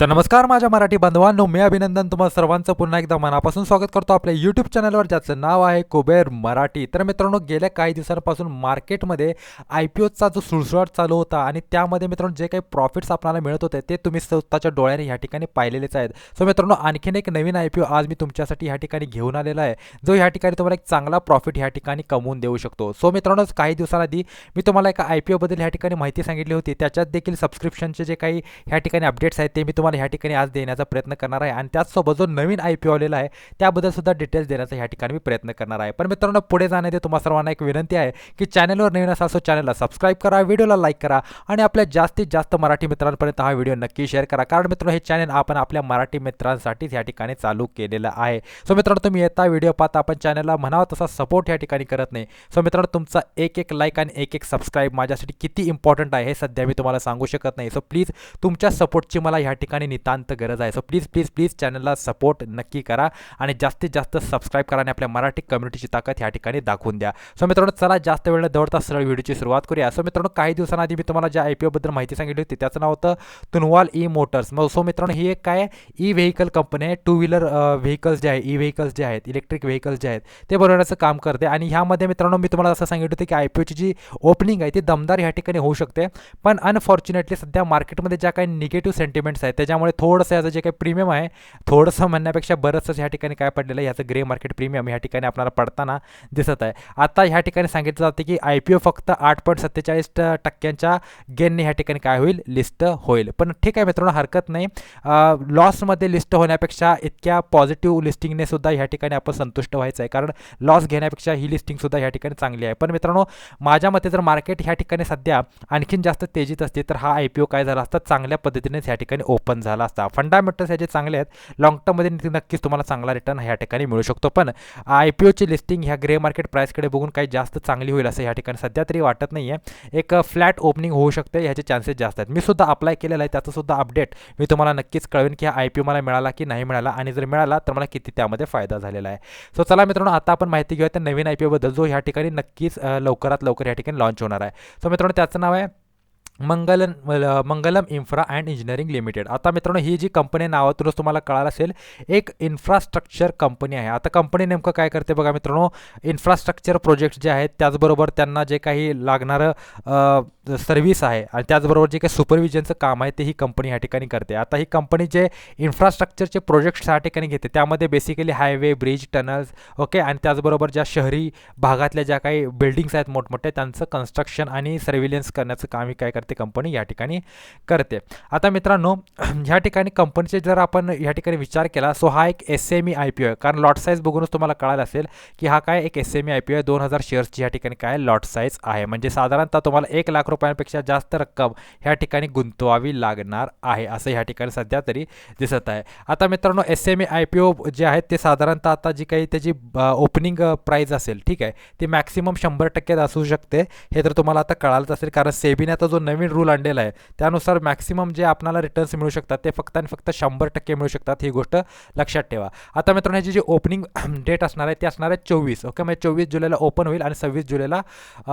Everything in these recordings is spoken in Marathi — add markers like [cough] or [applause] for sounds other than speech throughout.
तर नमस्कार माझ्या मराठी बांधवांनो मी अभिनंदन तुम्हाला सर्वांचं. पुन्हा एकदा मनापासून स्वागत करतो आपल्या यूट्यूब चॅनलवर ज्याचं नाव आहे कुबेर मराठी. तर मित्रांनो गेल्या काही दिवसांपासून मार्केटमध्ये आय पी ओचा जो सुळसुळाट चालू होता आणि त्यामध्ये मित्रांनो जे काही प्रॉफिट्स आपल्याला मिळत होते ते तुम्ही स्वतःच्या डोळ्याने ह्या ठिकाणी पाहिलेलेच आहेत. सो मित्रांनो आणखीन एक नवीन आय पी ओ आज मी तुमच्यासाठी ह्या ठिकाणी घेऊन आलेला आहे जो ह्या ठिकाणी तुम्हाला एक चांगला प्रॉफिट ह्या ठिकाणी कमवून देऊ शकतो. सो मित्रांनो काही दिवसांआधी मी तुम्हाला एका आय पी ओबद्दल ह्या ठिकाणी माहिती सांगितली होती. त्याच्यात देखील सबस्क्रिप्शनचे जे काही ह्या ठिकाणी अपडेट्स आहेत ते मी तुम्हाला ह्या ठिकाणी आज देण्याचा प्रयत्न करणार आहे. आणि त्याचसोबत जो नवीन आय पी आलेला आहे त्याबद्दल सुद्धा डिटेल्स देण्याचा ह्या ठिकाणी मी प्रयत्न करणार आहे. पण मित्रांनो पुढे जाण्याचे तुम्हा सर्वांना एक विनंती आहे की चॅनलवर नवीन असा असो चॅनलला सबस्क्राईब करा व्हिडिओला लाईक करा आणि आपल्या जास्तीत जास्त मराठी मित्रांपर्यंत हा व्हिडिओ नक्की शेअर करा. कारण मित्रांनो हे चॅनल आपण आपल्या मराठी मित्रांसाठीच या ठिकाणी चालू केलेलं आहे. सो मित्रांनो तुम्ही येता व्हिडिओ पाहता आपण चॅनलला म्हणावा तसा सपोर्ट या ठिकाणी करत नाही. सो मित्रांनो तुमचा एक एक लाईक आणि एक एक सबस्क्राईब माझ्यासाठी किती इम्पॉर्टंट आहे हे सध्या मी तुम्हाला सांगू शकत नाही. सो प्लीज तुमच्या सपोर्टची मला ह्या ठिकाणी नितांत गरज आहे. सो प्लीज प्लीज प्लीज चॅनलला सपोर्ट नक्की करा आणि जास्तीत जास्त सबस्क्राईब करा आणि आपल्या मराठी कम्युनिटीची ताकद ह्या ठिकाणी दाखवून द्या. सो मित्रांनो चला जास्त वेळ न दौडता सरळ व्हिडिओची सुरुवात करूया. सो मित्रांनो काही दिवसांआधी मी तुम्हाला ज्या आय पी ओबद्दल माहिती सांगितली होती त्याचं नाव होतं तुनवाल ई मोटर्स मग सो मित्रांनो ही एक काय? ई व्हेकल कंपनी आहे. टू व्हीलर व्हेकल्स जे आहे ई व्हेकल्स जे आहेत इलेक्ट्रिक व्हेकल्स जे आहेत ते बनवण्याचं काम करते. आणि ह्यामध्ये मित्रांनो मी तुम्हाला असं सांगितलं होतं की आय पी ओची जी ओपनिंग आहे ती दमदार ह्या ठिकाणी होऊ शकते. पण अनफॉर्च्युनेटली सध्या मार्केटमध्ये ज्या काही निगेटिव्ह सेंटिमेंट्स आहेत त्याच्यामुळे थोडंसं याचं जे काही प्रीमियम आहे थोडंसं म्हणण्यापेक्षा बरंचसं ह्या ठिकाणी काय पडलेलं आहे याचं ग्रे मार्केट प्रीमियम ह्या ठिकाणी आपल्याला पडताना दिसत आहे. आता ह्या ठिकाणी सांगितलं जातं की आय पी ओ फक्त आठ पॉईंट सत्तेचाळीस टक्क्यांच्या गेनने ह्या ठिकाणी काय होईल? लिस्ट होईल. पण ठीक आहे मित्रांनो हरकत नाही. लॉसमध्ये लिस्ट होण्यापेक्षा इतक्या पॉझिटिव्ह लिस्टिंगने सुद्धा ह्या ठिकाणी आपण संतुष्ट व्हायचं आहे. कारण लॉस घेण्यापेक्षा ही लिस्टिंगसुद्धा ह्या ठिकाणी चांगली आहे. पण मित्रांनो माझ्या मते जर मार्केट ह्या ठिकाणी सध्या आणखीन जास्त तेजीत असते तर हा आय पी ओ काय झाला असता चांगल्या पद्धतीनेच ह्या ठिकाणी ओपन झाला असता. फंडामेंटल्स ह्याचे चांगले आहेत. लॉंग टर्ममध्ये नक्कीच तुम्हाला चांगला रिटर्न ह्या ठिकाणी मिळू शकतो. पण आय पी ओची लिस्टिंग ह्या ग्रे मार्केट प्राईसकडे बघून काही जास्त चांगली होईल असं ह्या ठिकाणी सध्या तरी वाटत नाही आहे एक फ्लॅट ओपनिंग होऊ शकते. ह्याचे चान्सेस जास्त आहेत. मी सुद्धा अप्लाय केलेलं आहे. त्याचं सुद्धा अपडेट मी तुम्हाला नक्कीच कळवेन की हा आय पी ओ मला मिळाला की नाही मिळाला. आणि जर मिळाला तर मला किती त्यामध्ये फायदा झालेला आहे. सो चला मित्रांनो आता आपण माहिती घेऊया त्या नवीन आय पी ओबद्दल जो ह्या ठिकाणी नक्कीच लवकरात लवकर या ठिकाणी लॉन्च होणार आहे. सो मित्रांनो त्याचं नाव आहे मंगलन Mangalam infra and engineering limited. आता मित्रांनो ही जी कंपनी नावातूनच तुम्हाला कळालं असेल एक इन्फ्रास्ट्रक्चर कंपनी आहे. आता कंपनी नेमकं काय करते बघा मित्रांनो इन्फ्रास्ट्रक्चर प्रोजेक्ट जे आहेत त्याचबरोबर त्यांना जे काही लागणारं सर्व्हिस आहे आणि त्याचबरोबर जे काही सुपरविजनचं काम आहे ते ही कंपनी ह्या ठिकाणी करते. आता ही कंपनी जे इन्फ्रास्ट्रक्चरचे प्रोजेक्ट्स ह्या ठिकाणी घेते त्यामध्ये basically highway bridge tunnels okay आणि त्याचबरोबर ज्या शहरी भागातल्या ज्या काही बिल्डिंग्स आहेत मोठमोठ्या त्यांचं कन्स्ट्रक्शन आणि सर्व्हिलन्स करण्याचं काम ही काय करते? कंपनी या ठिकाणी करते. आता मित्रांनो [clears throat] ह्या ठिकाणी कंपनीचे जर आपण ह्या ठिकाणी विचार केला सो हा एक S M E I P O आहे. कारण लॉट साईज बघूनच तुम्हाला कळालं असेल की हा काय एक S M E I P O आहे. दोन हजार शेअर्सची ह्या ठिकाणी काय लॉट साईज आहे. म्हणजे साधारणतः तुम्हाला एक लाख रुपयांपेक्षा जास्त रक्कम ह्या ठिकाणी गुंतवावी लागणार आहे. असं ह्या ठिकाणी सध्या तरी दिसत आहे. आता मित्रांनो S M E I P O जे आहेत ते साधारणतः आता जी काही त्याची ओपनिंग प्राईज असेल ठीक आहे ती मॅक्सिमम शंभर टक्के असू शकते. हे तर तुम्हाला आता कळालंच असेल. कारण सेबीने आता जो नवीन रूल आणलेला आहे. त्यानुसार मॅक्सिमम जे आपल्याला रिटर्न्स मिळू शकतात ते फक्त आणि फक्त शंभर टक्के मिळू शकतात ही गोष्ट लक्षात ठेवा. आता मित्रांनो ह्याची जी ओपनिंग डेट असणार आहे ती असणार आहे चोवीस ओके म्हणजे चोवीस जुलैला ओपन होईल आणि सव्वीस जुलैला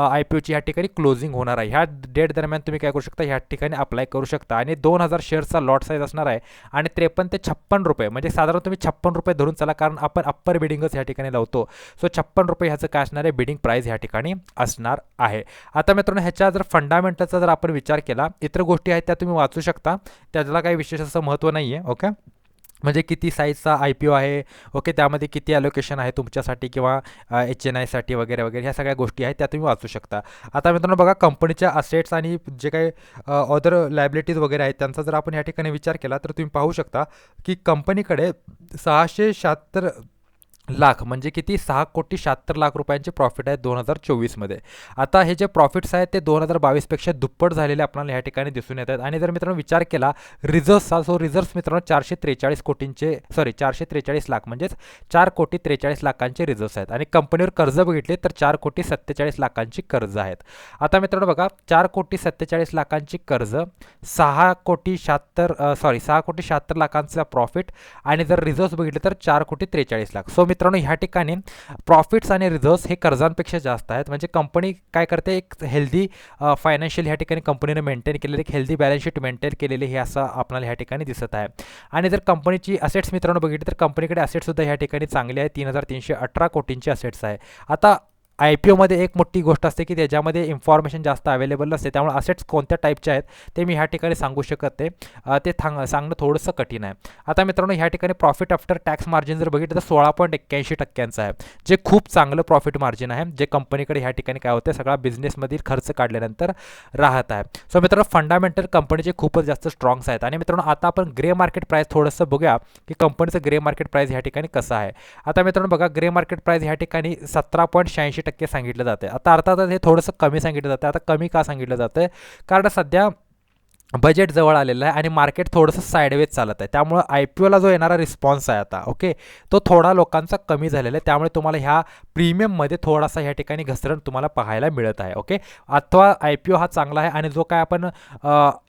आय पी ओची ह्या ठिकाणी क्लोजिंग होणार आहे. ह्या डेट दरम्यान तुम्ही काय करू शकता ह्या ठिकाणी अप्लाय करू शकता. आणि दोन हजार शेअर्सचा लॉट साईज असणार आहे आणि त्रेपन्न ते छप्पन रुपये म्हणजे साधारण तुम्ही छप्पन रुपये धरून चला कारण आपण अप्पर बिडिंगच ह्या ठिकाणी लावतो. सो छप्पन रुपये ह्याचं काय असणार आहे? बिडिंग प्राईस ह्या ठिकाणी असणार आहे. आता मित्रांनो ह्याच्या जर फंडामेंटलचा जर आपण विचार केला. इतर गोष्टी आहेत त्या तुम्ही वाचू शकता. त्याला काही विशेष असं महत्त्व नाही आहे ओके? म्हणजे किती साईजचा आय पी ओ आहे ओके? त्यामध्ये किती ॲलोकेशन आहे तुमच्यासाठी किंवा एच एन आयसाठी वगैरे वगैरे ह्या सगळ्या गोष्टी आहेत त्या तुम्ही वाचू शकता. आता मित्रांनो बघा कंपनीच्या असेट्स आणि जे काही अदर लायबिलिटीज वगैरे आहेत त्यांचा जर आपण या ठिकाणी विचार केला तर तुम्ही पाहू शकता की कंपनीकडे सहाशे शहात्तर लाख म्हणजे किती? सहा कोटी शहात्तर लाख रुपयांचे प्रॉफिट आहे दोन हजार चोवीसमध्ये. आता हे जे प्रॉफिट्स आहेत ते दोन हजार बावीसपेक्षा दुप्पट झालेले आपल्याला ह्या ठिकाणी दिसून येत आहेत. आणि जर मित्रांनो विचार केला रिझर्व्सचा सो रिझर्व्स मित्रांनो चारशे त्रेचाळीस कोटींचे सॉरी चारशे त्रेचाळीस लाख म्हणजेच चार कोटी त्रेचाळीस लाखांचे रिझर्व्स आहेत. आणि कंपनीवर कर्ज बघितले तर चार कोटी सत्तेचाळीस लाखांची कर्ज आहेत. आता मित्रांनो बघा चार कोटी सत्तेचाळीस लाखांची कर्ज सहा कोटी शहात्तर सॉरी सहा कोटी शहात्तर लाखांचा प्रॉफिट आणि जर रिझर्व्स बघितले तर चार कोटी त्रेचाळीस लाख. सो मित्रांनो ह्या ठिकाणी प्रॉफिट्स आणि रिझर्व्स हे कर्जांपेक्षा जास्त आहेत. म्हणजे कंपनी काय करते? एक हेल्दी फायनान्शियल ह्या ठिकाणी कंपनीने मेंटेन केलेली एक हेल्दी बॅलन्स शीट मेंटेन केलेली हे असं आपल्याला ह्या ठिकाणी दिसत आहे. आणि जर कंपनीची असेट्स मित्रांनो बघितली तर कंपनीकडे असेट्ससुद्धा ह्या ठिकाणी चांगले आहे तीन हजार तीनशे अठरा कोटींचे असेट्स आहे. आता आय पी ओमध्ये एक मोठी गोष्ट असते की त्याच्यामध्ये इन्फॉर्मेशन जास्त अवेलेबल नसते. त्यामुळे असेट्स कोणत्या टाईपचे आहेत ते मी ह्या ठिकाणी सांगू शकत नाही. ते थांग सांगणं थोडंसं कठीण आहे. आता मित्रांनो ह्या ठिकाणी प्रॉफिट आफ्टर टॅक्स मार्जिन जर बघितलं तर सोळा पॉईंट एक्क्याऐंशी टक्क्यांचं आहे. जे खूप चांगलं प्रॉफिट मार्जिन आहे जे कंपनीकडे ह्या ठिकाणी काय होतं सगळा बिझनेसमधील खर्च काढल्यानंतर राहत आहे. सो मित्रांनो फंडामेंटल कंपनीचे खूपच जास्त स्ट्रॉंग्स आहेत. आणि मित्रांनो आता आपण ग्रे मार्केट प्राईस थोडंसं बघूया की कंपनीचं ग्रे मार्केट प्राईस ह्या ठिकाणी कसं आहे. आता मित्रांनो बघा ग्रे मार्केट प्राईस ह्या ठिकाणी सतरा पॉईंट शहाऐंशी टक्के सांगितलं जातं आता अर्थातच हे थोडंसं कमी सांगितलं जातं आता कमी का सांगितलं जातं कारण सध्या बजेट जवळ आलेलं आहे आणि मार्केट थोडंसं साईडवेज चालत आहे. त्यामुळं आय पी ओला जो येणारा रिस्पॉन्स आहे आता ओके तो थोडा लोकांचा कमी झालेला आहे. त्यामुळे तुम्हाला ह्या प्रीमियममध्ये थोडासा ह्या ठिकाणी घसरण तुम्हाला पाहायला मिळत आहे ओके अथवा आय पी ओ हा चांगला आहे आणि जो काय आपण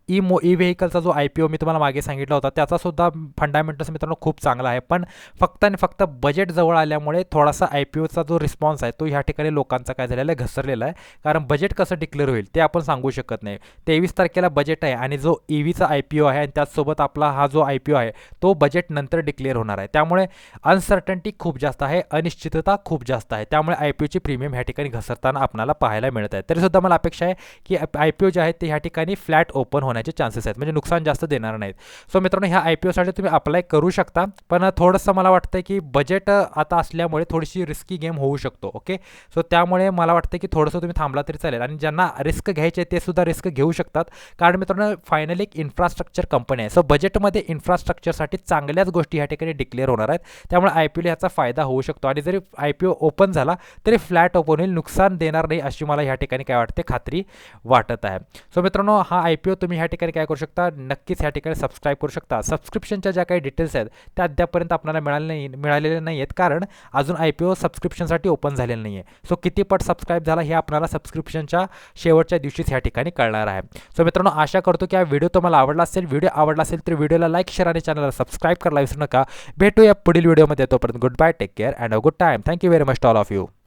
ई मो ई व्हेकलचा जो आय पी ओ मी तुम्हाला मागे सांगितला होता त्याचासुद्धा फंडामेंटल्स मित्रांनो खूप चांगला आहे. पण फक्त आणि फक्त बजेट जवळ आल्यामुळे थोडासा आय पी ओचा जो रिस्पॉन्स आहे तो ह्या ठिकाणी लोकांचा काय झालेला आहे घसरलेला आहे. कारण बजेट कसं डिक्लेअर होईल ते आपण सांगू शकत नाही. तेवीस तारखेला बजेट आहे आणि जो ई व्हीचा आय पी ओ आहे आणि त्याचसोबत आपला हा जो आय पी ओ आहे तो बजेट नंतर डिक्लेअर होणार आहे. त्यामुळे अनसर्टन्टी खूप जास्त आहे अनिश्चितता खूप जास्त आहे. त्यामुळे आय पी ओची प्रीमियम ह्या ठिकाणी घसरताना आपल्याला पाहायला मिळत आहे. तरीसुद्धा मला अपेक्षा आहे की आय पी ओ जे आहे ते ह्या ठिकाणी फ्लॅट ओपन होणार होण्याचे चान्सेस आहेत. म्हणजे नुकसान जास्त देणार नाहीत. सो मित्रांनो ह्या आय पी ओसाठी तुम्ही अप्लाय करू शकता. पण थोडंसं मला वाटतं की बजेट आता असल्यामुळे थोडीशी रिस्की गेम होऊ शकतो. ओके सो त्यामुळे मला वाटतं की थोडंसं तुम्ही थांबला तरी चालेल. आणि ज्यांना रिस्क घ्यायचे ते सुद्धा रिस्क घेऊ शकतात. कारण मित्रांनो फायनली एक इन्फ्रास्ट्रक्चर कंपनी आहे. सो बजेटमध्ये इन्फ्रास्ट्रक्चरसाठी चांगल्याच गोष्टी ह्या ठिकाणी डिक्लेअर होणार आहेत. त्यामुळे आय पी एल ह्याचा फायदा होऊ शकतो. आणि जरी आय पी ओ ओपन झाला तरी फ्लॅट ओपन होईल. नुकसान देणार नाही अशी मला ह्या ठिकाणी काय वाटते खात्री वाटत आहे. सो मित्रांनो हा आय पी ओ तुम्ही ह्या ह्या ठिकाणी काय करू शकता? नक्कीच ह्या ठिकाणी सबस्क्राईब करू शकता. सबस्क्रिप्शनच्या ज्या काही डिटेल्स आहेत त्या अद्यापर्यंत आपल्याला मिळाले नाही मिळालेले नाही आहेत कारण अजून आय पी ओ सबस्क्रिप्शनसाठी ओपन झालेलं नाही आहे सो किती पट सबस्क्राईब झाला हे आपल्याला सबस्क्रिप्शनच्या शेवटच्या दिवशीच ह्या ठिकाणी कळणार आहे. सो मित्रांनो आशा करतो की हा व्हिडिओ तुम्हाला आवडला असेल. व्हिडिओ आवडला असेल तर व्हिडिओला लाईक शेअर आणि चॅनलला सबस्क्राईब करायला विसरू नका. भेटूया पुढील व्हिडिओमध्ये तोपर्यंत good bye take care and a good time thank you very much all of you